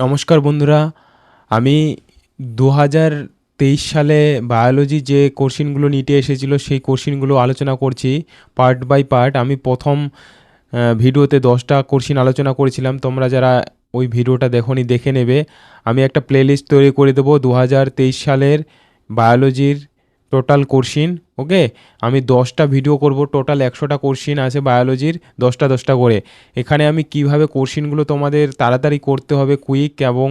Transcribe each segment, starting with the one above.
নমস্কার বন্ধুরা, আমি দু হাজার তেইশ সালে বায়োলজি যে কোশ্চিনগুলো নিটে এসেছিল, সেই কোশ্চিনগুলো আলোচনা করছি পার্ট বাই পার্ট। আমি প্রথম ভিডিওতে দশটা কোশ্চিন আলোচনা করেছিলাম, তোমরা যারা ওই ভিডিওটা দেখোনি দেখে নেবে। আমি একটা প্লেলিস্ট তৈরি করে দেবো দু হাজার তেইশ সালের বায়োলজির টোটাল কোশ্চিন। ওকে? আমি দশটা ভিডিও করব। টোটাল একশোটা কোশ্চিন আছে বায়োলজির দশটা দশটা করে। এখানে আমি কীভাবে কোশ্চিনগুলো তোমাদের তাড়াতাড়ি করতে হবে কুইক এবং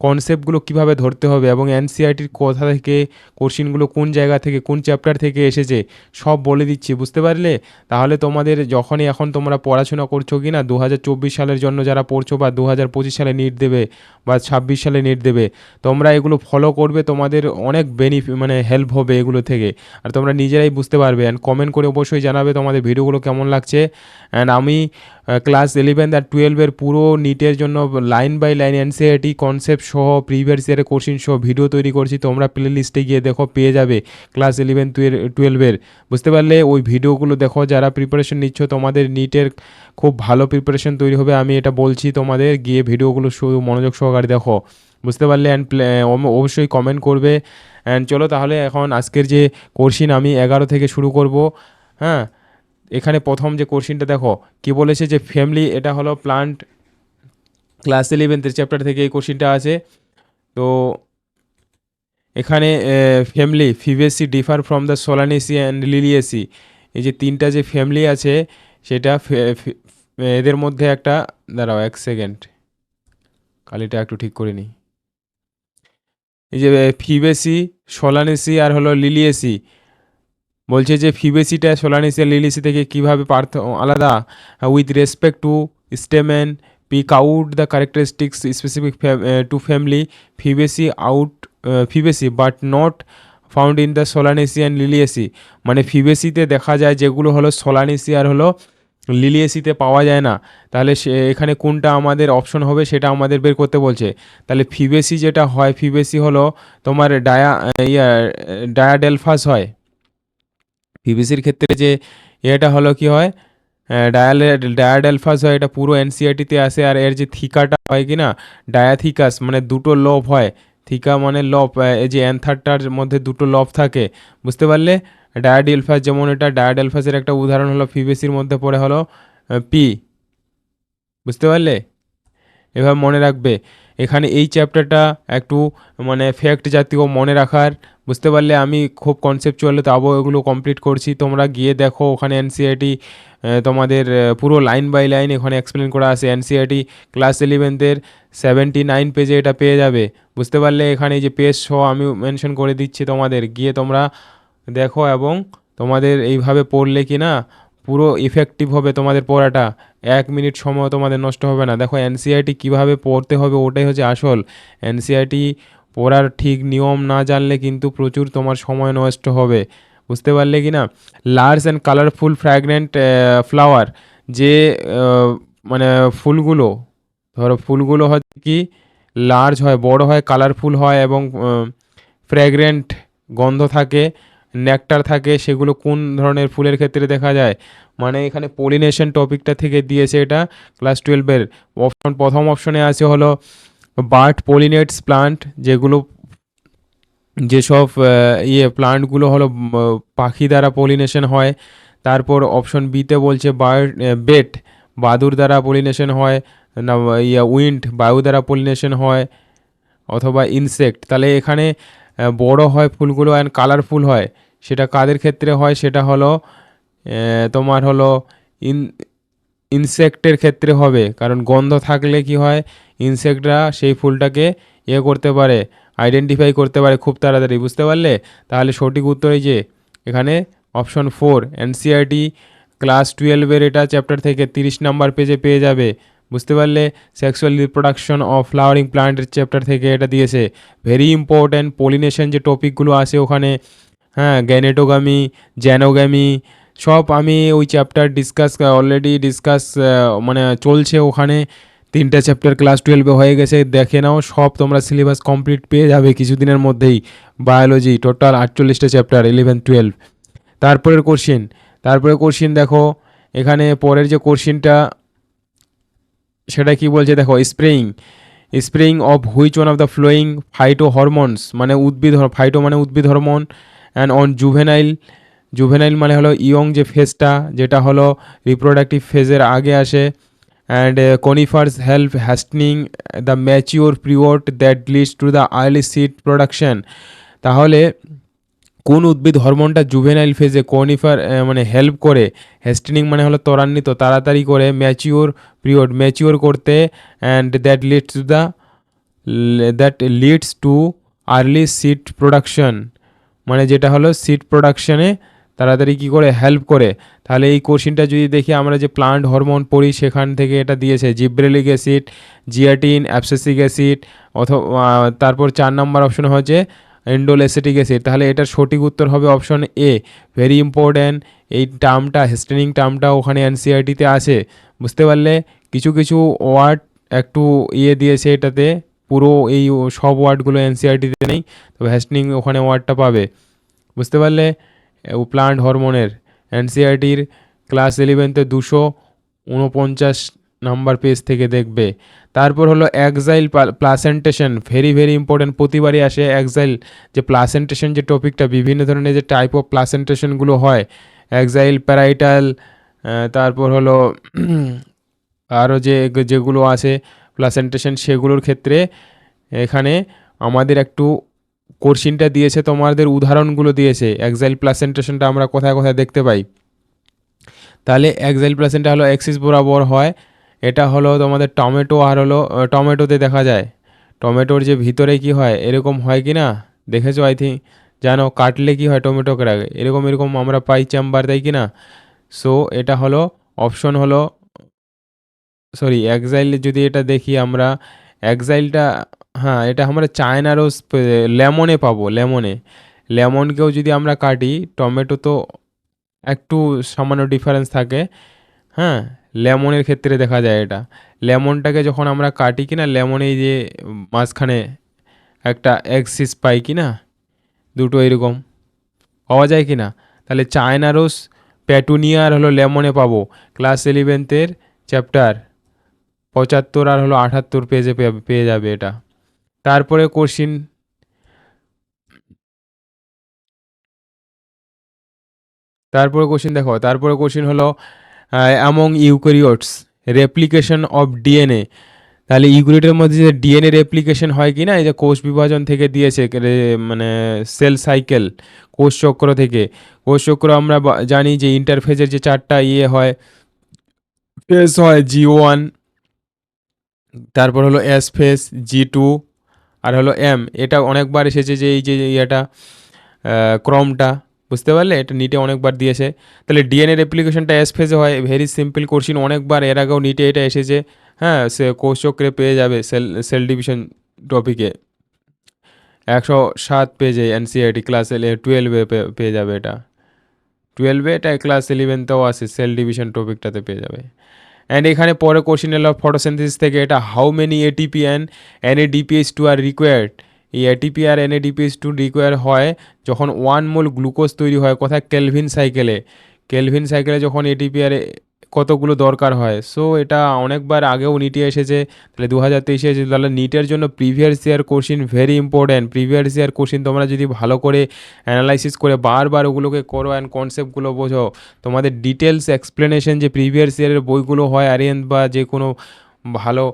কনসেপ্টগুলো কীভাবে ধরতে হবে এবং এনসিআরটির কোথা থেকে কোশ্চিনগুলো কোন জায়গা থেকে, কোন চ্যাপ্টার থেকে এসেছে, সব বলে দিচ্ছি, বুঝতে পারলে? তাহলে তোমাদের যখনই এখন তোমরা পড়াশোনা করছ কি না দু হাজার চব্বিশ সালের জন্য যারা পড়ছো বা দু হাজার পঁচিশ সালে নিট দেবে বা ছাব্বিশ সালে নিট দেবে, তোমরা এগুলো ফলো করবে, তোমাদের অনেক বেনিফিট মানে হেল্প হবে এগুলো থেকে। আর তোমরা নিজেরাই বুঝতে পারবে। অ্যান্ড কমেন্ট করে অবশ্যই জানাবে তোমাদের ভিডিওগুলো কেমন লাগছে। অ্যান্ড আমি ক্লাস ইলেভেন আর টুয়েলভের পুরো নিটের জন্য line by line NCERT concept সহ প্রিভিয়াস ইয়ারের কোশ্চিন সহ ভিডিও তৈরি করছি। তোমরা প্লে লিস্টে গিয়ে দেখো, পেয়ে যাবে ক্লাস ইলেভেন টুয়েলভের বুঝতে পারলে ওই ভিডিওগুলো দেখো, যারা প্রিপারেশন নিচ্ছ, তোমাদের নিটের খুব ভালো প্রিপারেশন তৈরি হবে। আমি এটা বলছি তোমাদের, গিয়ে ভিডিওগুলো শুধু মনোযোগ সহকারে দেখো। বুঝতে পারলে অ্যান্ড অবশ্যই কমেন্ট করবে। অ্যান্ড চলো তাহলে এখন আজকের যে কোশ্চিন আমি এগারো থেকে শুরু করব। হ্যাঁ? এখানে প্রথম যে কোশ্চিনটা দেখো, কি বলেছে যে ফ্যামিলি এটা হলো প্লান্ট ক্লাস ইলেভেন্থের চ্যাপ্টার থেকে এই কোশ্চিনটা আছে। তো এখানে family Fabaceae differ from the Solanaceae and Liliaceae এই যে তিনটা যে ফ্যামিলি আছে, সেটা এদের মধ্যে একটা, দাঁড়াও এক সেকেন্ড কালিটা একটু ঠিক করে নিই। এই যে ফিবেসি সোলানেসি আর হলো লিলিয়েসি বলছে যে ফিবেসিটা সোলানেসি আর লিলিয়েসি থেকে কীভাবে পার্থ আলাদা with respect to stamen pick out the characteristics specific to family Fabaceae out Fabaceae but not found in the Solanaceae and Liliaceae. মানে ফিবেসিতে দেখা যায় যেগুলো হলো সোলানেসি আর হলো লিলিয়েসিতে পাওয়া যায় না। তাহলে এখানে কোনটা আমাদের অপশন হবে সেটা আমাদের বের করতে বলছে। তাহলে ফিবেসি যেটা হয়, ফিবেসি হলো তোমার ডায়া ইয়া, ডায়াডেলফাস হয়। পিভিসির ক্ষেত্রে যে এটা হলো কি হয় ডায়াল ডায়াডেলফাস হয়, এটা পুরো এনসিআরটিতে আসে, আর এর যে থিকাটা হয় কি না ডায়াথিকাস মানে দুটো লব হয়। থিকা মানে লব এই যে অ্যান্থারটার মধ্যে দুটো লব থাকে, বুঝতে পারলে? ডায়াডেলফাস যেমন এটা ডায়াডেলফাসের একটা উদাহরণ হলো ফিবেসির মধ্যে পড়ে হলো পি বুঝতে পারলে? এভাবে মনে রাখবে। এখানে এই চ্যাপ্টারটা একটু মানে ফ্যাক্ট জাতীয় মনে রাখার বুঝতে পারলে আমি খুব কনসেপচুয়াল তাবো এগুলো কমপ্লিট করছি। তোমরা গিয়ে দেখো, ওখানে এনসিআরটি তোমাদের পুরো লাইন বাই লাইন এখানে এক্সপ্লেন করা আছে। এনসিআরটি ক্লাস ইলেভেনথের সেভেন্টি নাইন পেজে এটা পেয়ে যাবে। বুঝতে পারলে এখানে যে পেজ সহ আমি মেনশন করে দিচ্ছি তোমাদের। গিয়ে তোমরা দেখো এবং তোমাদের এইভাবে পড়লে কি না, পুরো ইফেক্টিভ হবে তোমাদের পড়াটা। এক মিনিট সময় তোমাদের নষ্ট হবে না। দেখো এনসিআরটি কীভাবে পড়তে হবে, ওটাই হচ্ছে আসল। এনসিআরটি পড়ার ঠিক নিয়ম না জানলে কিন্তু প্রচুর তোমার সময় নষ্ট হবে। বুঝতে পারলে কি না large and colourful fragrant flower যে মানে ফুলগুলো, ধরো ফুলগুলো হচ্ছে কি লার্জ হয়, বড় হয় কালারফুল হয় এবং ফ্র্যাগরেন্ট গন্ধ থাকে নেকটার থাকে, সেগুলো কোন ধরনের ফুলের ক্ষেত্রে দেখা যায়? মানে এখানে পলিনেশন টপিকটা থেকে দিয়েছে এটা ক্লাস টুয়েলভের অপশন প্রথম অপশনে আছে হলো বার্ড পলিনেটস প্লান্ট, যেগুলো, যেসব ইয়ে প্লান্টগুলো হলো পাখি দ্বারা পলিনেশন হয়। তারপর অপশন বিতে বলছে বার্ড বেট, বাদুর দ্বারা পলিনেশন হয় না ইয়া, উইন্ড, বায়ু দ্বারা পলিনেশন হয়, অথবা ইনসেক্ট। তাহলে এখানে বড় হয় ফুলগুলো অ্যান্ড কালারফুল হয়। সেটা কাদের ক্ষেত্রে হয়? সেটা হলো তোমার হলো, ইন ইনসেক্টের ক্ষেত্রে হবে। কারণ গন্ধ থাকলে কি হয়? ইনসেক্টরা সেই ফুলটাকে ইয়ে করতে পারে আইডেন্টিফাই করতে পারে খুব তাড়াতাড়ি, বুঝতে পারলে? তাহলে সঠিক উত্তর এই যে, এখানে অপশন ফোর এনসিআরটি ক্লাস টুয়েলভের এটা চ্যাপ্টার থেকে তিরিশ নাম্বার পেজে পেয়ে যাবে। বুঝতে পারলে? সেক্সুয়াল রিপ্রোডাকশন অফ ফ্লাওয়ারিং প্লান্টের চ্যাপ্টার থেকে এটা দিয়েছে। ভেরি ইম্পর্ট্যান্ট পলিনেশন যে টপিকগুলো আছে ওখানে হ্যাঁ গ্যানেটোগামি জ্যানোগামি সব আমি ওই চ্যাপ্টার ডিসকাস অলরেডি ডিসকাস মানে চলছে ওখানে। তিনটা চ্যাপ্টার ক্লাস টুয়েলভে হয়ে গেছে, দেখে নাও, সব তোমরা সিলেবাস কমপ্লিট পেয়ে যাবে কিছুদিনের মধ্যেই। বায়োলজি টোটাল আটচল্লিশটা চ্যাপ্টার ইলেভেন টুয়েলভ তারপরের কোশ্চিন তারপরে কোশ্চিন দেখো, এখানে পরের যে কোশ্চিনটা সেটা কি বলছে দেখো spraying spraying of which one of the following phytohormones মানে উদ্ভিদ ফাইটো মানে উদ্ভিদ hormone and on juvenile juvenile মানে হলো ইয়ং যে ফেজটা যেটা হলো রিপ্রোডাক্টিভ ফেজের আগে আসে। And conifers help hastening the mature period that leads to the early seed production তাহলে, কোন উদ্ভিদ হরমোনটা জুভেনাইল ফেজে কনিফার মানে হেল্প করে হেস্টেনিং মানে হলো ত্বরান্বিত, তাড়াতাড়ি করে ম্যাচিওর পিরিয়ড ম্যাচিওর করতে and that leads to the that leads to early seed production মানে যেটা হলো সিড প্রোডাকশনে তাড়াতাড়ি কী করে হেল্প করে? তাহলে এই কোশ্চিনটা যদি দেখি আমরা যে প্লান্ট হরমোন পড়ি সেখান থেকে এটা দিয়েছে। Gibberellic acid, zeatin abscisic acid, অথবা তারপর চার নম্বর অপশন হচ্ছে এন্ডোল অ্যাসিটিক অ্যাসিড। তাহলে এটার সঠিক উত্তর হবে অপশন এ ভেরি ইম্পর্ট্যান্ট এই টার্মটা হেস্টেনিং টার্মটা ওখানে এনসিআরটিতে আছে। বুঝতে পারলে? কিছু কিছু ওয়ার্ড একটু ইয়ে দিয়েছে এটাতে। পুরো এই সব ওয়ার্ডগুলো এনসিআরটিতে নেই, তবে হেস্টেনিং ওখানে ওয়ার্ডটা পাবে। বুঝতে পারলে? প্লান্ট হরমোনের এনসিআরটির ক্লাস ইলেভেনতে দুশো উনপঞ্চাশ নাম্বার পেজ থেকে দেখবে। তারপর হলো axile placentation very very important প্রতিবারই আসে এক্সাইল যে প্লাসেন্টেশন যে টপিকটা বিভিন্ন ধরনের যে টাইপ অফ প্লাসেন্টেশনগুলো হয় এক্সাইল প্যারাইটাল তারপর হলো আরও যে, যেগুলো আছে প্লাসেন্টেশন সেগুলোর ক্ষেত্রে এখানে আমাদের একটু কোর্সিনটা দিয়েছে, তোমাদের উদাহরণগুলো দিয়েছে এক্সাইল প্লাসেন্টেশনটা আমরা কোথায় কোথায় দেখতে পাই। তাহলে এক্সাইল প্লাসেন্টটা হলো এক্সিস বরাবর হয়, এটা হলো তোমাদের টমেটো আর হলো টমেটোতে দেখা যায়। টমেটোর যে ভিতরে কি হয়, এরকম হয় কি না? দেখেছ? আই থিঙ্ক জানো, কাটলে কি হয় টমেটোকে আগে? এরকম এরকম আমরা পাই চেম্বার তাই কি না? সো এটা হলো অপশন হলো সরি এক্সাইল যদি এটা দেখি আমরা এক্সাইলটা হ্যাঁ এটা আমরা চায়নারও লেমনে পাবো, লেমনে। লেমনকেও যদি আমরা কাটি, টমেটো তো একটু সামান্য ডিফারেন্স থাকে। হ্যাঁ লেমনের ক্ষেত্রে দেখা যায় এটা। লেমনটাকে যখন আমরা কাটি কি না লেমনে যে মাঝখানে একটা এক্সিস পাই কি না দুটো এরকম, পাওয়া যায় কি না তাহলে চায়নারোস প্যাটুনিয়ার হলো লেমনে পাবো। ক্লাস ইলেভেন্থের চ্যাপ্টার পঁচাত্তর আর হলো আটাত্তর পেজে পেয়ে যাবে এটা। তারপরে কোশ্চিন। তারপরে কোশ্চিন দেখো, তারপরে কোশ্চিন হলো among eukaryotes replication of DNA তাহলে ইউক্যারিওটের মধ্যে যে ডিএনএ রেপ্লিকেশন হয় কি না এই যে কোষ বিভাজন থেকে দিয়েছে মানে সেল সাইকেল কোষ চক্র থেকে। কোষ চক্র আমরা জানি যে ইন্টারফেজের যে চারটা ইয়ে হয় ফেস হয় জি ওয়ান তারপর হলো এস ফেস জি টু আর হলো এম এটা অনেকবার এসেছে যে এই যে ইয়েটা ক্রমটা, বুঝতে পারলে? এটা নিটে অনেকবার দিয়েছে। তাহলে ডিএনএ রেপ্লিকেশনটা এস ফেজে হয় ভেরি সিম্পল কোশ্চিন অনেকবার এর আগেও নিটে এটা এসেছে। হ্যাঁ সে কোষ চক্রে পেয়ে যাবে সেল সেল ডিভিশন টপিকে একশো সাত পেজে এনসিআইটি ক্লাস টুয়েলভে পেয়ে যাবে এটা। টুয়েলভে এটা ক্লাস ইলেভেনতেও আছে সেল ডিভিশন টপিকটাতে পেয়ে যাবে। অ্যান্ড এখানে পরে কোশ্চিন এলো ফটোসেন্থিস থেকে, এটা how many ATP and N A NADPHs two are required এই ATP are N A NADPHs two require হয় যখন ওয়ান মোল গ্লুকোজ তৈরি হয় কোথায় কেলভিন সাইকেলে কেলভিন সাইকেলে যখন এটিপি আর কতগুলো দরকার হয়। সো এটা অনেকবার আগেও নিটে এসেছে। তাহলে দু হাজার তেইশে এসেছে। তাহলে নিটের জন্য previous year question very important previous year question তোমরা যদি ভালো করে অ্যানালাইসিস করে বারবার ওগুলোকে করো অ্যান্ড কনসেপ্টগুলো বোঝো, তোমাদের ডিটেলস এক্সপ্লেনেশন যে প্রিভিয়াস ইয়ারের বইগুলো হয় আরিয়ান বা যে কোনো ভালো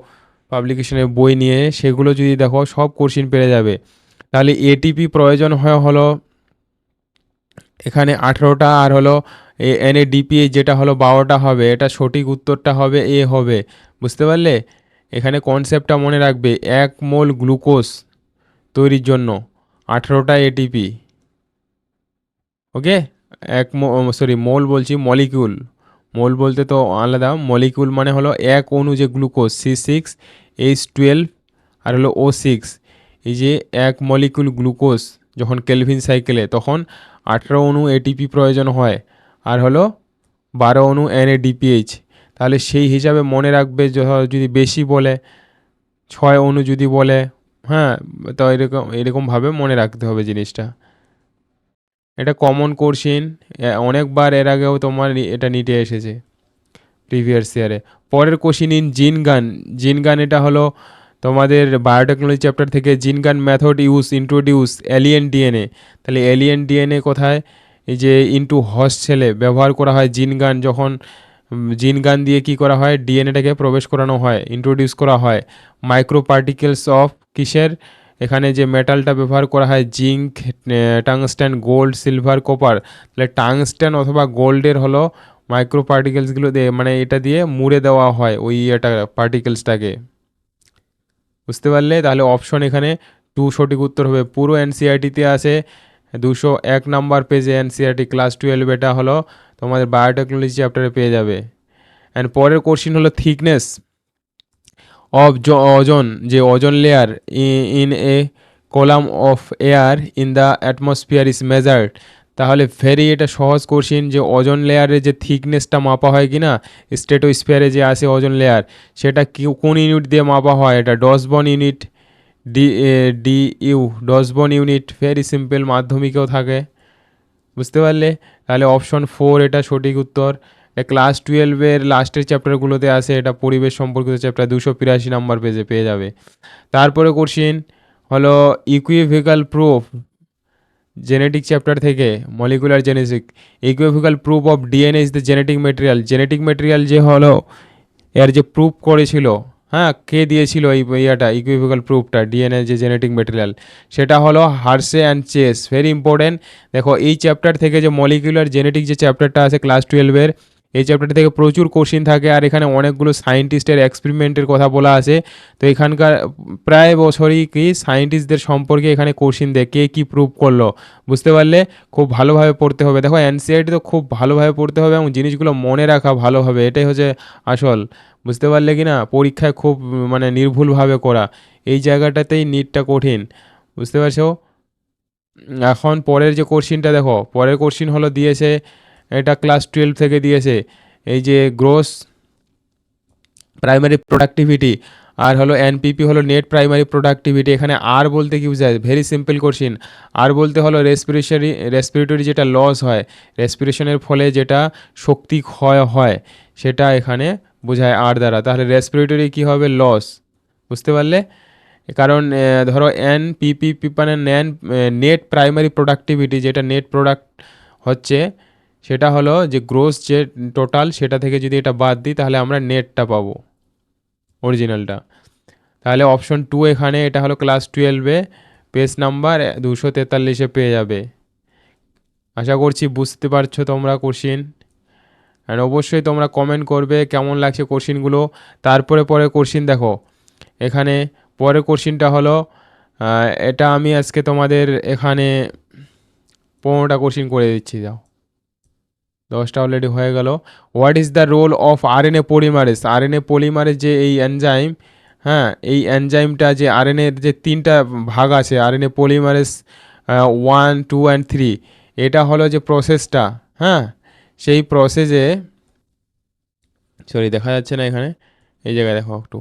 পাবলিকেশনের বই নিয়ে, সেগুলো যদি দেখো, সব কোশ্চিন পেরে যাবে। তাহলে এটিপি প্রয়োজন হয় হলো, এখানে আঠেরোটা আর হলো এনএডিপিএ যেটা হলো বারোটা হবে, এটা সঠিক উত্তরটা হবে এ হবে। বুঝতে পারলে? এখানে কনসেপ্টটা মনে রাখবে, এক মোল গ্লুকোজ তৈরির জন্য, আঠেরোটা এটিপি ওকে এক সরি মোল বলছি মলিকিউল মোল বলতে তো আলাদা মলিকিউল মানে হলো এক অণু যে glucose C six H twelve আর হলো ও সিক্স এই যে এক মলিকুল গ্লুকোজ যখন কেলভিন সাইকেলে তখন আঠেরো অণু এটিপি প্রয়োজন হয়। আর হলো বারো অণু ডিপিএইচ। তাহলে সেই হিসাবে মনে রাখবে যদি বেশি বলে, ছয় অণু যদি বলে হ্যাঁ তো এরকম এরকমভাবে মনে রাখতে হবে জিনিসটা। এটা কমন কোর্সিন অনেকবার এর আগেও তোমার এটা নিটে এসেছে প্রিভিয়াস ইয়ারে পরের কোশ্চিন ইন জিন গান জিন গান এটা হলো তোমাদের বায়োটেকনোলজি চ্যাপ্টার থেকে gene gun method use introduce alien DNA তাহলে এলিয়েন ডিএনএ কোথায়? এই যে ইনটু হস ছেলে ব্যবহার করা হয় জিনগান, যখন জিন গান দিয়ে কি করা হয়? ডিএনএটাকে প্রবেশ করানো হয় ইন্ট্রোডিউস করা হয়। মাইক্রো পার্টিকেলস অফ কিসের? এখানে যে মেটালটা ব্যবহার করা হয় zinc tungsten gold silver copper তাহলে টাংস্ট্যান অথবা গোল্ডের হলো মাইক্রো পার্টিকেলসগুলো দিয়ে মানে এটা দিয়ে মুড়ে দেওয়া হয় ওই এটা পার্টিকেলসটাকে বুঝতে পারলে? তাহলে অপশন এখানে টু সঠিক উত্তর হবে। পুরো এনসিআরটিতে আছে। দুশো এক নাম্বার পেজে এনসিআরটি ক্লাস টুয়েলভ এটা হলো তোমাদের বায়োটেকনোলজি চ্যাপ্টারে পেয়ে যাবে। অ্যান্ড পরের কোশ্চিন হলো থিকনেস অফ ওজন যে ozone layer in a column of air in the atmosphere is measured তাহলে ভেরি এটা সহজ কোশ্চিন যে ওজন লেয়ারের যে থিকনেসটা মাপা হয় কি না স্টেটোস্ফিয়ারে যে আছে ওজন লেয়ার সেটা কোন ইউনিট দিয়ে মাপা হয়? এটা Dobson unit D D U Dobson unit very simple মাধ্যমিকেও থাকে। বুঝতে পারলে? তাহলে অপশন ফোর এটা সঠিক উত্তর। ক্লাস টুয়েলভের লাস্টের চ্যাপ্টারগুলোতে আছে, এটা পরিবেশ সম্পর্কিত চ্যাপ্টার দুশো বিরাশি নাম্বার পেজে পেয়ে যাবে। তারপরে কোশ্চিন হলো ইকুইভিক্যাল প্রুফ জেনেটিক চ্যাপ্টার থেকে molecular genetic equivocal proof of DNA is the genetic material genetic material যে হলো, এর যে প্রুফ করেছিল হ্যাঁ কে দিয়েছিল এই ইয়েটা ইকুইভিক্যাল প্রুফটা ডিএনএ যে জেনেটিক মেটেরিয়াল সেটা হলো Hershey and Chase very important দেখো, এই চ্যাপ্টার থেকে যে মলিকুলার জেনেটিক যে চ্যাপ্টারটা আছে ক্লাস টুয়েলভের এই চ্যাপ্টার থেকে প্রচুর কোশ্চিন থাকে আর এখানে অনেকগুলো সায়েন্টিস্টের এক্সপেরিমেন্টের কথা বলা আছে। তো এখানকার প্রায় বছরই কি সায়েন্টিস্টদের সম্পর্কে এখানে কোশ্চিন দেয়, কে কী প্রুভ করল, বুঝতে পারলে খুব ভালোভাবে পড়তে হবে। দেখো এনসিআরটি তো খুব ভালোভাবে পড়তে হবে এবং জিনিসগুলো মনে রাখা ভালোভাবে এটাই হচ্ছে আসল। বুঝতে পারলে কি না, পরীক্ষায় খুব মানে নির্ভুলভাবে করা। এই জায়গাটাতেই নিটটা কঠিন, বুঝতে পারছ? এখন পরের যে কোশ্চিনটা দেখো, পরের কোশ্চিন হলো দিয়েছে এটা ক্লাস টুয়েলভ থেকে দিয়েছে। এই যে গ্রোস প্রাইমারি প্রোডাক্টিভিটি আর হলো এনপিপি হলো নেট প্রাইমারি প্রোডাক্টিভিটি এখানে আর বলতে কি বোঝায়? ভেরি সিম্পল কোশ্চিন আর বলতে হলো রেসপিরেশনারি রেসপিরেটরি যেটা লস হয় রেসপিরেশনের ফলে যেটা শক্তি ক্ষয় হয়, সেটা এখানে বোঝায় আর দ্বারা। তাহলে রেসপিরেটরি কী হবে? লস বুঝতে পারলে? কারণ ধরো এন পিপি মানে নেন নেট প্রাইমারি প্রোডাক্টিভিটি যেটা নেট প্রোডাক্ট হচ্ছে সেটা হলো যে গ্রোস যে টোটাল সেটা থেকে যদি এটা বাদ দিই, তাহলে আমরা নেটটা পাবো অরিজিনালটা তাহলে অপশন টু এখানে এটা হলো ক্লাস টুয়েলভে পেজ নাম্বার দুশো তেতাল্লিশে পেয়ে যাবে। আশা করছি বুঝতে পারছ তোমরা কোশ্চিন অ্যান্ড অবশ্যই তোমরা কমেন্ট করবে কেমন লাগছে কোশ্চিনগুলো তারপরে পরে কোশ্চিন দেখো। এখানে পরের কোশ্চিনটা হলো এটা আমি আজকে তোমাদের এখানে পনেরোটা কোশ্চিন করে দিচ্ছি, যাও। দশটা অলরেডি হয়ে গেল। What is the role of RNA polymerase RNA polymerase যে এই এনজাইম হ্যাঁ এই এনজাইমটা যে আর আরএনএর যে তিনটা ভাগ আছে আর RNA polymerase one two and three এটা হলো যে প্রসেসটা হ্যাঁ সেই প্রসেসে সরি দেখা যাচ্ছে না এখানে, এই জায়গায় দেখো একটু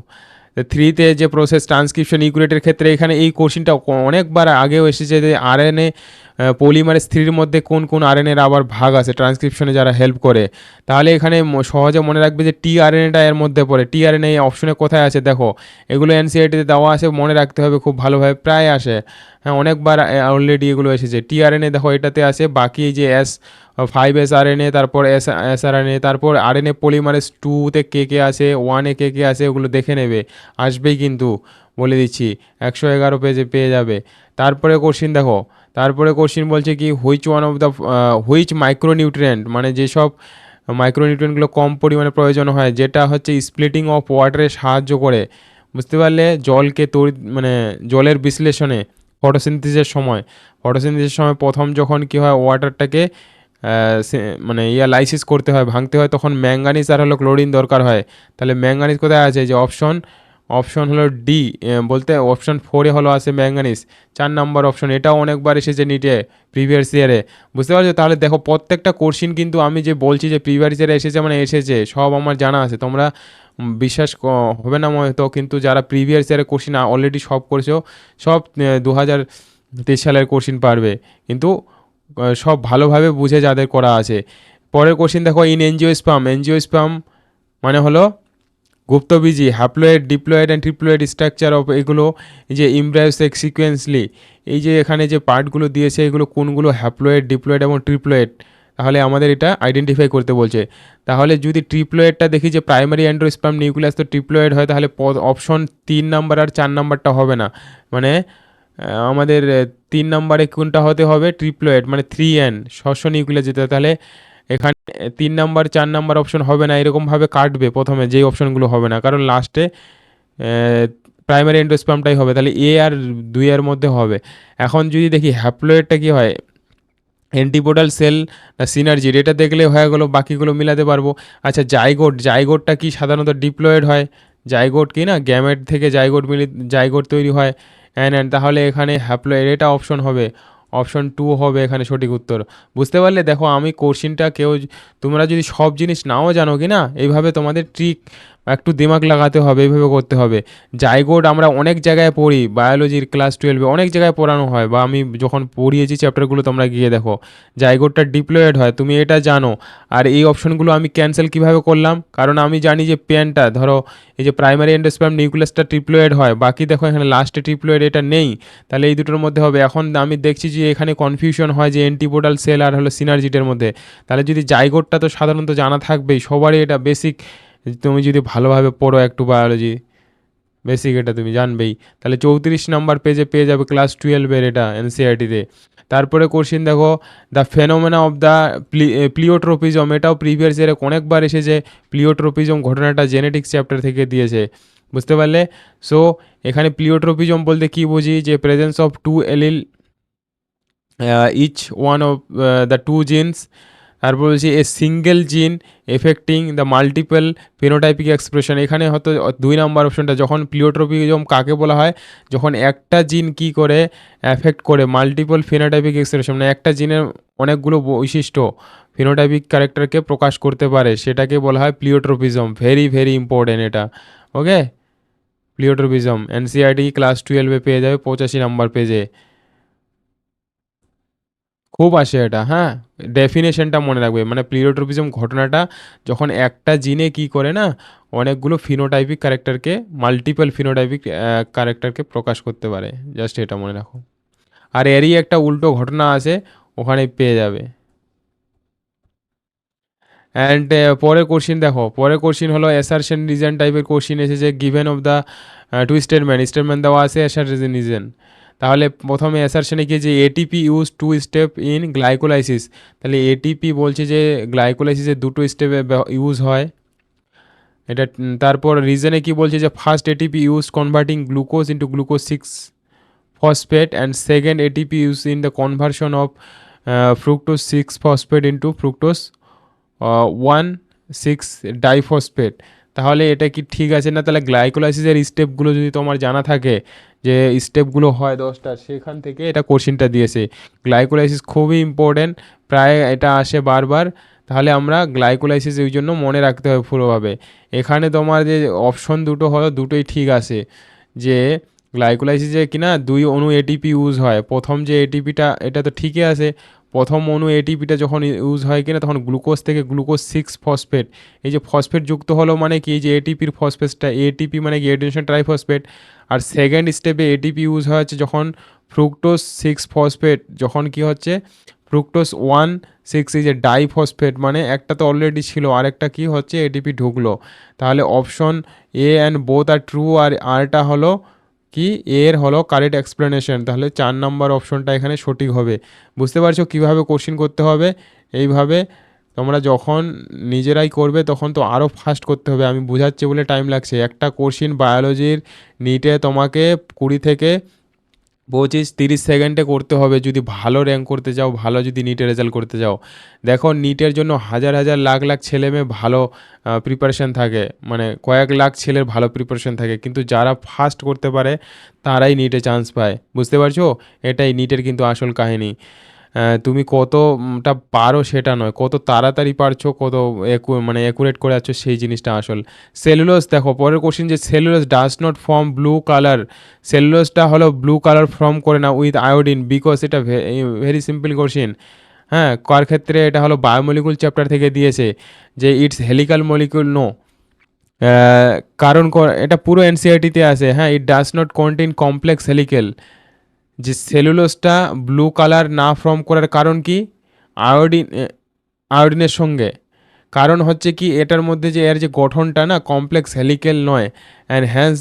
থ্রিতে যে প্রসেস ট্রান্সক্রিপশন ইকুরেটের ক্ষেত্রে এখানে এই কোশ্চিনটা অনেকবার আগেও এসেছে যে আর আরএনএ পলিমারেজ থ্রির মধ্যে কোন কোন আরএনএর আবার ভাগ আছে? ট্রান্সক্রিপশনে যারা হেল্প করে, তাহলে এখানে সহজে মনে রাখবে যে টি আরএনএটা এর মধ্যে পড়ে। টি আরএনএ অপশনে কোথায় আছে? দেখো, এগুলো এনসিআইটিতে দেওয়া আছে, মনে রাখতে হবে খুব ভালোভাবে, প্রায় আসে। হ্যাঁ অনেকবার অলরেডি এগুলো এসেছে। টি আরএনএ দেখো, এটাতে আছে, বাকি যে এস ফাইভ এস আর এ তারপর এস এস আর এ তারপর আর এন এ পলিমারেস টুতে কে কে আছে ওয়ানে কে কে আছে, ওগুলো দেখে নেবে। আসবেই কিন্তু, বলে দিচ্ছি, একশো এগারো পেজে পেয়ে যাবে। তারপরে কোশ্চিন দেখো তারপরে কোশ্চিন বলছে কি which one of the which micronutrient মানে যেসব মাইক্রোনিউট্রিয়েন্টগুলো কম পরিমাণে প্রয়োজন হয়, যেটা হচ্ছে স্প্লিটিং অফ ওয়াটারে সাহায্য করে, বুঝতে পারলে? জলকে তড়ি মানে জলের বিশ্লেষণে ফটোসিনথিসের সময় ফটোসিনথিসের সময় প্রথম যখন কী হয় ওয়াটারটাকে মানে ইয়া লাইসিস করতে হয়, ভাঙতে হয়, তখন ম্যাঙ্গানিজ আর হলো ক্লোরিন দরকার হয়। তাহলে ম্যাঙ্গানিজ কোথায় আছে? যে অপশন অপশন হলো ডি বলতে অপশন ফোরে হলো আছে ম্যাঙ্গানিজ চার নম্বর অপশন এটাও অনেকবার এসেছে নিটে প্রিভিয়াস ইয়ারে বুঝতে পারছ? তাহলে দেখো, প্রত্যেকটা কোশ্চিন কিন্তু আমি যে বলছি যে প্রিভিয়াস ইয়ারে এসেছে মানে এসেছে, সব আমার জানা আছে। তোমরা বিশ্বাস হবে না হয়তো কিন্তু যারা প্রিভিয়াস ইয়ারে কোশ্চিন অলরেডি সব করেছ, সব দু হাজার তেইশ সালের কোশ্চিন পারবে। কিন্তু সব ভালোভাবে বুঝে যাদের করা আছে। পরের কোশ্চিন দেখো in angiosperm angiosperm মানে হলো গুপ্তবীজি haploid diploid and triploid structure of এগুলো যে ইমব্রায়োসেক সিকোয়েন্সলি এই যে এখানে যে পার্টগুলো দিয়েছে, এগুলো কোনগুলো হ্যাপ্লয়েড ডিপ্লয়েড এবং ট্রিপ্লয়েড তাহলে আমাদের এটা আইডেন্টিফাই করতে বলছে। তাহলে যদি ট্রিপ্লয়েডটা দেখি যে প্রাইমারি অ্যান্ড্রোস্পাম নিউক্লিয়াস তো ট্রিপ্লয়েড হয়, তাহলে অপশন তিন নাম্বার আর চার নাম্বারটা হবে না। মানে আমাদের তিন নাম্বারে কোনটা হতে হবে? ট্রিপ্লয়েড মানে থ্রি এন শস্য নিউক্লিয়াস যেতে তাহলে এখানে তিন নাম্বার, চার নাম্বার অপশন হবে না এরকমভাবে কাটবে প্রথমে, যেই অপশনগুলো হবে না। কারণ লাস্টে প্রাইমারি এন্ডোস্পামটাই হবে, তাহলে এ আর দুই এর মধ্যে হবে। এখন যদি দেখি হ্যাপ্লয়েডটা কি হয়? অ্যান্টিপোডাল সেল সিনার্জির এটা দেখলে হয়ে গেলো, বাকিগুলো মিলাতে পারব। আচ্ছা জাইগোট জাইগোটটা কি সাধারণত ডিপ্লয়েড হয়? জাইগোট কি না? গ্যামেট থেকে জাইগোট মিলি জাইগোট তৈরি হয়। অ্যান্ড অ্যান্ড তাহলে এখানে হ্যাপ্লয়েড এটা অপশন হবে। অপশন টু হবে এখানে সঠিক উত্তর। বুঝতে পারলে দেখো আমি কোশ্চিনটা কেউ তোমরা যদি সব জিনিস নাও জানো কি না এইভাবে তোমাদের ট্রিক একটু দিমাগ লাগাতে হবে এইভাবে করতে হবে। জাইগোড আমরা অনেক জায়গায় পড়ি বায়োলজির ক্লাস টুয়েলভে অনেক জায়গায় পড়ানো হয় বা আমি যখন পড়িয়েছি চ্যাপ্টারগুলো তোমরা গিয়ে দেখো। জাইগোডটা ডিপ্লয়েড হয়, তুমি এটা জানো। আর এই অপশনগুলো আমি ক্যান্সেল কীভাবে করলাম? কারণ আমি জানি যে পেনটা ধরো এই যে প্রাইমারি এন্ডোস্পাম নিউক্লিয়াসটা ট্রিপ্লয়েড হয়, বাকি দেখো এখানে লাস্টে ট্রিপ্লয়েড এটা নেই। তাহলে এই দুটোর মধ্যে হবে। এখন আমি দেখছি যে এখানে কনফিউশন হয় যে অ্যান্টিপোডাল সেল আর হলো সিনার্জিটের মধ্যে। তাহলে যদি জাইগোডটা তো সাধারণত জানা থাকবেই, সবারই এটা বেসিক তুমি যদি ভালোভাবে পড়ো একটু বায়োলজি বেসিক এটা তুমি জানবেই। তাহলে চৌত্রিশ নাম্বার পেজে পেয়ে যাবে ক্লাস টুয়েলভের এটা এনসিআরটিতে তারপরে কোশ্চিন দেখো the phenomena of the pleiotropism এটাও প্রিভিয়াস ইয়ারে অনেকবার এসেছে। প্লিওট্রোপিজম ঘটনাটা জেনেটিক্স চ্যাপ্টার থেকে দিয়েছে। বুঝতে পারলে? সো এখানে প্লিওট্রোপিজম বলতে কি বুঝি? যে presence of two allele each one of the two genes তারপর বলছি a single gene affecting the multiple phenotypic expression এখানে হয়তো দুই নাম্বার অপশনটা যখন প্লিওট্রোপিজম কাকে বলা হয়, যখন একটা জিন কি করে অ্যাফেক্ট করে মাল্টিপল ফিনোটাইপিক এক্সপ্রেশন মানে একটা জিনের অনেকগুলো বৈশিষ্ট্য ফিনোটাইপিক ক্যারেক্টারকে প্রকাশ করতে পারে, সেটাকে বলা হয় প্লিওট্রোপিজম ভেরি ভেরি ইম্পর্টেন্ট এটা। ওকে প্লিওট্রোপিজম এনসিআরটি ক্লাস টুয়েলভে পেয়ে যাবে, পঁচাশি নাম্বার পেজে খুব আসে এটা হ্যাঁ? ডেফিনেশনটা মনে রাখবে মানে প্লিওট্রোপিজম ঘটনাটা যখন একটা জিনে কি করে না, অনেকগুলো ফিনোটাইপিক ক্যারেক্টারকে মাল্টিপল ফিনোটাইপিক ক্যারেক্টারকে প্রকাশ করতে পারে জাস্ট এটা মনে রাখো। আর এরই একটা উল্টো ঘটনা আছে, ওখানে পেয়ে যাবে। অ্যান্ড পরের কোশ্চিন দেখো, পরের কোশ্চিন হলো অ্যাসারশন রিজন টাইপের কোশ্চিন এসেছে given of the two statement statement দেওয়া আছে অ্যাসারশন রিজন তাহলে প্রথমে অ্যাসারশনে কি যে ATP use two step in glycolysis তাহলে এটিপি বলছে যে গ্লাইকোলাইসিসের দুটো স্টেপে ইউজ হয়। এটা, তারপর রিজনে কি বলছে যে first ATP use converting glucose into glucose six phosphate and second ATP use in the conversion of fructose six phosphate into fructose one six diphosphate তাহলে এটা কি ঠিক আছে? না, তাহলে গ্লাইকোলাইসিসের স্টেপগুলো যদি তোমার জানা থাকে, যে স্টেপগুলো হয় দশটা, সেখান থেকে এটা কোশ্চিনটা দিয়েছে। গ্লাইকোলাইসিস খুবই ইম্পর্টেন্ট প্রায় এটা আসে বারবার। তাহলে আমরা গ্লাইকোলাইসিস ওই জন্য মনে রাখতে হবে পুরোভাবে। এখানে তোমার যে অপশন দুটো হলো, দুটোই ঠিক আছে। যে গ্লাইকোলাইসিসে কিনা দুই অণু এটিপি ইউজ হয়। প্রথম যে এটিপিটা এটা তো ঠিকই আছে। প্রথম অণু এটিপিটা যখন ইউজ হয় কিনা, তখন গ্লুকোজ থেকে গ্লুকোজ সিক্স ফসফেট এই যে ফসফেট যুক্ত হলো মানে কি? এই যে এটিপির ফসফেটটা এটিপি মানে কি? এডিনেশন ট্রাইফসফেট আর সেকেন্ড স্টেপে এটিপি ইউজ হচ্ছে যখন ফ্রুক্টোজ সিক্স ফসফেট যখন কি হচ্ছে? ফ্রুক্টোজ ওয়ান সিক্স এই যে ডাইফসফেট মানে একটা তো অলরেডি ছিল, আরেকটা কি হচ্ছে? এটিপি ঢুকলো। তাহলে option A and both are true R আরটা হলো কি? এর হলো কারেক্ট এক্সপ্লেনেশন তাহলে চার নাম্বার অপশনটা এখানে সঠিক হবে। বুঝতে পারছ কীভাবে কোশ্চিন করতে হবে? এইভাবে তোমরা যখন নিজেরাই করবে তখন তো আরও ফাস্ট করতে হবে। আমি বোঝাচ্ছি বলে টাইম লাগছে। একটা কোশ্চিন বায়োলজির নিটে তোমাকে কুড়ি থেকে পঁচিশ তিরিশ সেকেন্ডে করতে হবে। যদি ভালো র্যাঙ্ক করতে চাও, ভালো যদি নিটের রেজাল্ট করতে চাও। দেখো নিটের জন্য হাজার হাজার লাখ লাখ ছেলে মেয়ে ভালো প্রিপারেশান থাকে। মানে কয়েক লাখ ছেলের ভালো প্রিপারেশান থাকে। কিন্তু যারা ফার্স্ট করতে পারে, তারাই নিটে চান্স পায়। বুঝতে পারছ? এটাই নিটের কিন্তু আসল কাহিনী। তুমি কতটা পারো সেটা নয়, কত তাড়াতাড়ি পারছ, কত মানে অ্যাকুরেট করে আছো সেই জিনিসটা আসল। সেলুলোস দেখো, পরের কোশ্চিন যে cellulose does not form blue colour সেলুলোসটা হলো ব্লু কালার ফর্ম করে না উইথ আয়োডিন বিকজ এটা ভেরি সিম্পল কোশ্চিন হ্যাঁ কার ক্ষেত্রে এটা হলো বায়োমলিকুল চ্যাপ্টার থেকে দিয়েছে যে ইটস হেলিক্যাল মলিকুল নো কারণ এটা পুরো এনসিআরটিতে আছে। হ্যাঁ it does not contain complex helical যে সেলুলোসটা ব্লু কালার না ফর্ম করার কারণ কি? আয়োডিন আয়োডিনের সঙ্গে। কারণ হচ্ছে কি, এটার মধ্যে যে এর যে গঠনটা না, কমপ্লেক্স হেলিকেল নয়। And hence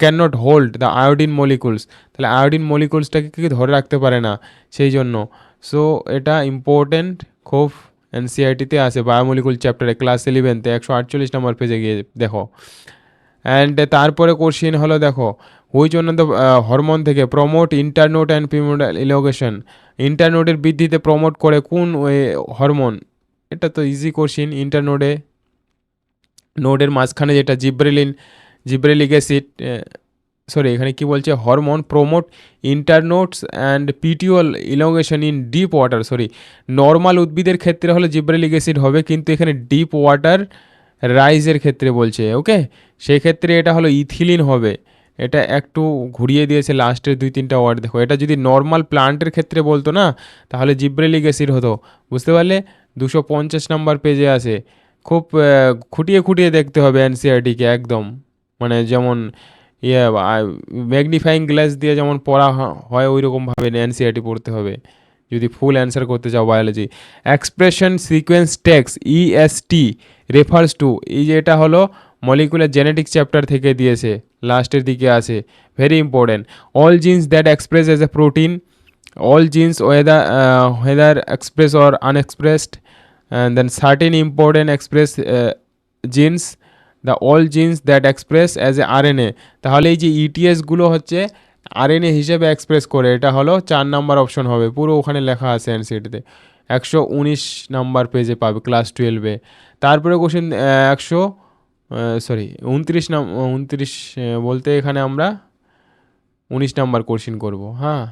can not hold the iodine molecules তাহলে আয়োডিন মলিকুলসটাকে কি ধরে রাখতে পারে না? সেই জন্য। সো এটা ইম্পর্টেন্ট খুব এনসিআইটিতে আছে। বায়োমলিকুল চ্যাপ্টারে ক্লাস ইলেভেনতে একশো আটচল্লিশ নম্বর পেজে গিয়ে দেখো। অ্যান্ড তারপরে কোশ্চিন হলো দেখো হুইচ অন দ্য হরমোন থেকে promote internode and petiole elongation ইন্টারনোটের বৃদ্ধিতে প্রমোট করে কোন হরমোন এটা তো ইজি কোশ্চিন ইন্টারনোডে নোডের মাঝখানে যেটা জিব্রেলিন জিব্রেলিক অ্যাসিড সরি এখানে কি বলছে? Hormone promote internodes and petiole elongation in deep water sorry normal উদ্ভিদের ক্ষেত্রে হলে জিব্রেলিক অ্যাসিড হবে, কিন্তু এখানে ডিপ ওয়াটার রাইজের ক্ষেত্রে বলছে, ওকে? সেই ক্ষেত্রে এটা হলো ইথিলিন হবে। এটা একটু ঘুরিয়ে দিয়েছে লাস্টের দুই, তিনটা ওয়ার্ড। দেখো, এটা যদি নর্মাল প্লান্টের ক্ষেত্রে বলতো না, তাহলে জিব্রেলিক অ্যাসিড হতো। বুঝতে পারলে? দুশো পঞ্চাশ নাম্বার পেজে আছে। খুব খুঁটিয়ে খুঁটিয়ে দেখতে হবে এনসিআরটিকে একদম। মানে যেমন ইয়ে ম্যাগনিফাইং গ্লাস দিয়ে যেমন পড়া হয় ওই রকমভাবে এনসিআরটি পড়তে হবে। যদি ফুল অ্যান্সার করতে চাও biology expression sequence tags EST refers to এই যে এটা হলো মলিকুলার জেনেটিক চ্যাপ্টার থেকে দিয়েছে লাস্টের দিকে আছে very important all genes that express as a protein all genes whether whether expressed or unexpressed and then certain important express uh, genes the all genes that express as a RNA তাহলে এই যে ইটিএসগুলো হচ্ছে RNA হিসেবে express করে, এটা হলো চার number option হবে। পুরো ওখানে লেখা আছে এনসিটিতে একশো উনিশ নাম্বার পেজে পাবে ক্লাস টুয়েলভে তারপরে কোশ্চেন একশো সরি উনত্রিশ নাম, উনত্রিশ বলতে এখানে আমরা উনিশ নাম্বার কোশ্চিন করব হ্যাঁ?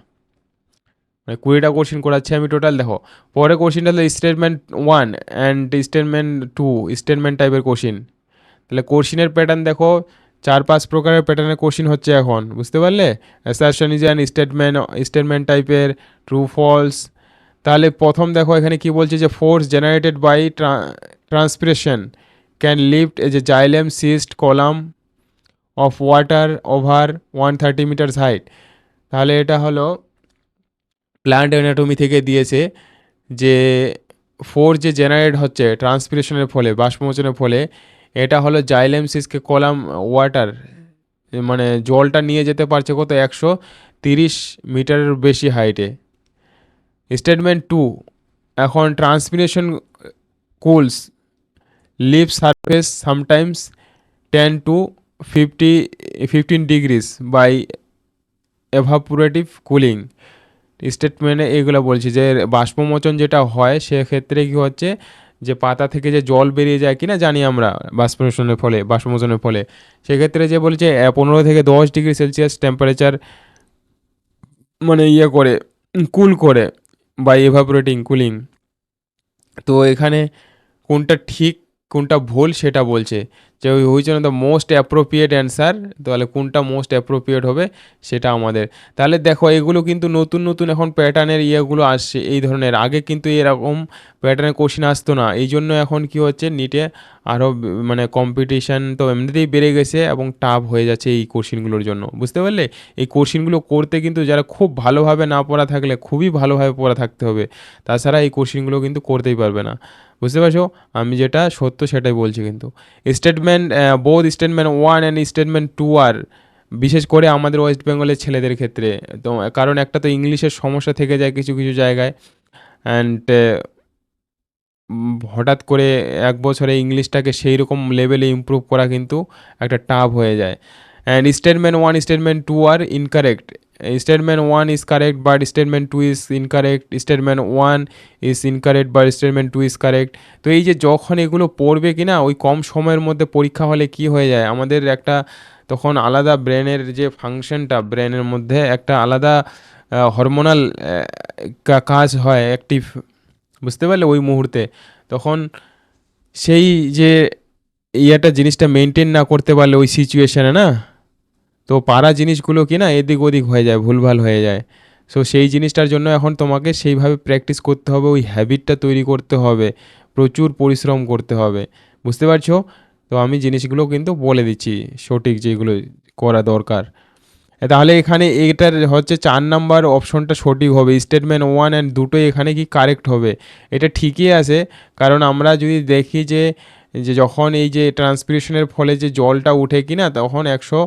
মানে কুড়িটা কোশ্চিন করাচ্ছি আমি টোটাল দেখো। পরে কোশ্চিনটা হলো statement one and statement two statement টাইপের কোশ্চিন তাহলে কোশ্চিনের প্যাটার্ন দেখো চার পাঁচ প্রকারের প্যাটার্নের কোশ্চিন হচ্ছে এখন, বুঝতে পারলে? Assertion is an statement statement টাইপের ট্রু ফলস তাহলে প্রথম দেখো এখানে কি বলছে যে force generated by transpiration can lift a যে xylem cyst column of water over one thirty metres height তাহলে এটা হলো প্ল্যান্ট অ্যানাটমি থেকে দিয়েছে যে ফোর যে জেনারেট হচ্ছে ট্রান্সপিরেশনের ফলে, বাষ্পমোচনের ফলে এটা হলো জাইলেম সিসকে কলাম ওয়াটার মানে জলটা নিয়ে যেতে পারছে কত? একশো তিরিশ মিটারের বেশি হাইটে স্টেটমেন্ট টু এখন transpiration cools leaf surface sometimes ten to fifty fifteen degrees by evaporative cooling স্টেটমেন্টে এগুলো বলছি যে, বাষ্পমোচন যেটা হয়, সেক্ষেত্রে কি হচ্ছে? যে পাতা থেকে যে জল বেরিয়ে যায় কিনা জানি আমরা বাষ্পমোচনের ফলে বাষ্পমোচনের ফলে। সেক্ষেত্রে যে বলছে পনেরো থেকে দশ ডিগ্রি সেলসিয়াস টেম্পারেচার মানে ইয়ে করে, কুল করে বা এভাপোরেটিং কুলিং তো এখানে কোনটা ঠিক, কোনটা ভুল সেটা বলছে। যে which one the most appropriate answer তাহলে কোনটা মোস্ট অ্যাপ্রোপ্রিয়েট হবে সেটা আমাদের। তাহলে দেখো, এগুলো কিন্তু নতুন নতুন এখন প্যাটার্নের ইয়েগুলো আসছে, এই ধরনের। আগে কিন্তু এরকম প্যাটার্নের কোশ্চিন আসতো না। এই জন্য এখন কি হচ্ছে নিটে আরও মানে কম্পিটিশান তো এমনিতেই বেড়ে গেছে এবং টাফ হয়ে যাচ্ছে এই কোশ্চিনগুলোর জন্য, বুঝতে পারলে? এই কোশ্চিনগুলো করতে কিন্তু যারা খুব ভালোভাবে না পড়া থাকলে খুবই ভালোভাবে পড়া থাকতে হবে, তাছাড়া এই কোশ্চিনগুলো কিন্তু করতেই পারবে না, বুঝতে পারছ? আমি যেটা সত্য সেটাই বলছি কিন্তু statement both statement one and statement two are বিশেষ করে আমাদের ওয়েস্ট বেঙ্গলের ছেলেদের ক্ষেত্রে, তো, কারণ একটা তো ইংলিশের সমস্যা থেকে যায় কিছু কিছু জায়গায় অ্যান্ড হঠাৎ করে এক বছরে ইংলিশটাকে সেই রকম লেভেলে ইমপ্রুভ করা কিন্তু একটা টাফ হয়ে যায়। And statement one statement two are incorrect statement one is correct but statement two is incorrect statement one is incorrect but statement two is correct তো এই যে যখন এগুলো পড়বে কি না, ওই কম সময়ের মধ্যে পরীক্ষা হলে কি হয়ে যায়? আমাদের একটা তখন আলাদা ব্রেনের যে ফাংশনটা, ব্রেনের মধ্যে একটা আলাদা হরমোনাল কাজ হয় অ্যাক্টিভ বুঝতে পারলে ওই মুহূর্তে। তখন সেই যে ইয়েটা জিনিসটা মেনটেন না করতে পারলে ওই সিচুয়েশানে না, তো পারা জিনিসগুলো কি না এদিক ওদিক হয়ে যায়, ভুলভাল হয়ে যায়। সো সেই জিনিসটার জন্য এখন তোমাকে সেইভাবে প্র্যাকটিস করতে হবে, ওই হ্যাবিটটা তৈরি করতে হবে, প্রচুর পরিশ্রম করতে হবে। বুঝতে পারছ? তো আমি জিনিসগুলো কিন্তু বলে দিচ্ছি, সঠিক যেগুলো করা দরকার। তাহলে এখানে এটার হচ্ছে চার নাম্বার অপশনটা সঠিক হবে। স্টেটমেন্ট ওয়ান অ্যান্ড দুটোই এখানে কি কারেক্ট হবে? এটা ঠিকই আছে। কারণ আমরা যদি দেখি যে যে যখন এই যে ট্রান্সপিরেশনের ফলে যে জলটা উঠে কি না তখন একশো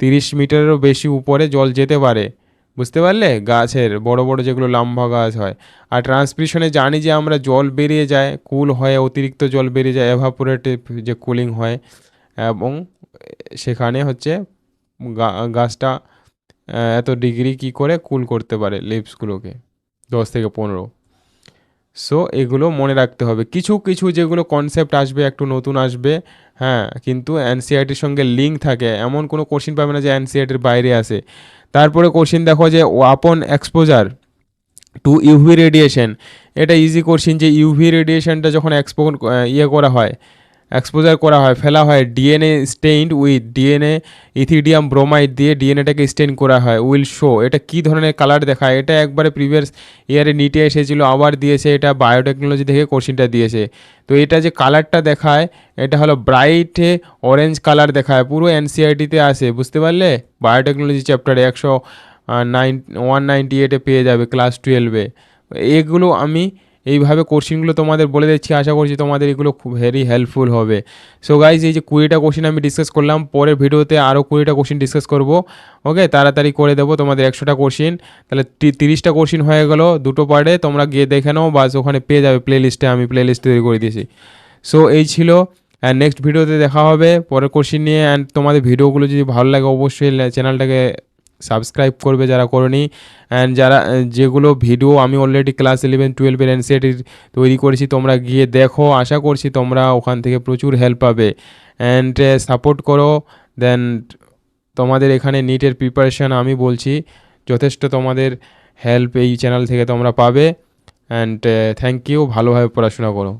তিরিশ মিটারেরও বেশি উপরে জল যেতে পারে। বুঝতে পারলে? গাছের, বড় বড় যেগুলো লাম্বা গাছ হয়। আর ট্রান্সপিরেশনে জানি যে আমরা জল বেরিয়ে যায়, কুল হয়, অতিরিক্ত জল বেরিয়ে যায় এভাপোরেটিভ যে কুলিং হয়। এবং সেখানে হচ্ছে গাছটা এত ডিগ্রি কি করে কুল করতে পারে লিপসগুলোকে দশ থেকে পনেরো। সো এগুলো মনে রাখতে হবে। কিছু কিছু যেগুলো কনসেপ্ট আসবে, একটু নতুন আসবে হ্যাঁ কিন্তু এনসিআরটির সঙ্গে লিঙ্ক থাকে। এমন কোনো কোশ্চিন পাবে না যে এনসিআরটির বাইরে আসে তারপরে কোশ্চিন দেখো যে upon exposure to UV radiation এটা ইজি কোশ্চিন যে ইউভি রেডিয়েশনটা যখন এক্সপো ইয়ে করা হয় এক্সপোজার করা হয়, ফেলা হয় DNA stained with DNA ethidium bromide দিয়ে ডিএনএটাকে স্টেন করা হয় উইল শো এটা কী ধরনের কালার দেখায়? এটা একবারে প্রিভিয়াস ইয়ারে নিটে এসেছিল, আবার দিয়েছে, এটা বায়োটেকনোলজি থেকে কোশ্চিনটা দিয়েছে। তো এটা যে কালারটা দেখায়, এটা হলো ব্রাইট অরেঞ্জ কালার দেখায়, পুরো এনসিআরটিতে আসে বুঝতে পারলে? বায়োটেকনোলজি চ্যাপ্টারে একশো নাইন ওয়ান নাইনটি এইটে পেয়ে যাবে ক্লাস টুয়েলভে এগুলো আমি এইভাবে কোশ্চিনগুলো তোমাদের বলে দিচ্ছি, আশা করছি তোমাদের এগুলো খুব ভেরি হেল্পফুল হবে। সো গাইজ এই যে কুড়িটা কোশ্চিন আমি ডিসকাস করলাম, পরের ভিডিওতে আরও কুড়িটা কোশ্চিন ডিসকাস করব। ওকে তাড়াতাড়ি করে দেবো তোমাদের একশোটা কোশ্চিন তাহলে তিরিশটা কোশ্চিন হয়ে গেলো দুটো পার্টে তোমরা গিয়ে দেখে নাও, বাস ওখানে পেয়ে যাবে প্লে লিস্টে আমি প্লে লিস্ট তৈরি করে দিয়েছি। সো এই ছিল অ্যান্ড নেক্সট ভিডিওতে দেখা হবে, পরের কোশ্চিন নিয়ে অ্যান্ড তোমাদের ভিডিওগুলো যদি ভালো লাগে, অবশ্যই চ্যানেলটাকে সাবস্ক্রাইব করবে যারা করনি অ্যান্ড যারা, যেগুলো ভিডিও আমি অলরেডি ক্লাস ইলেভেন টুয়েলভের এনসিআরটির তৈরি করেছি, তোমরা গিয়ে দেখো, আশা করছি তোমরা ওখান থেকে প্রচুর হেল্প পাবে। অ্যান্ড সাপোর্ট করো দেন তোমাদের এখানে নিটের প্রিপারেশান আমি বলছি, যথেষ্ট তোমাদের হেল্প এই চ্যানেল থেকে তোমরা পাবে। অ্যান্ড থ্যাংক ইউ ভালোভাবে পড়াশোনা করো।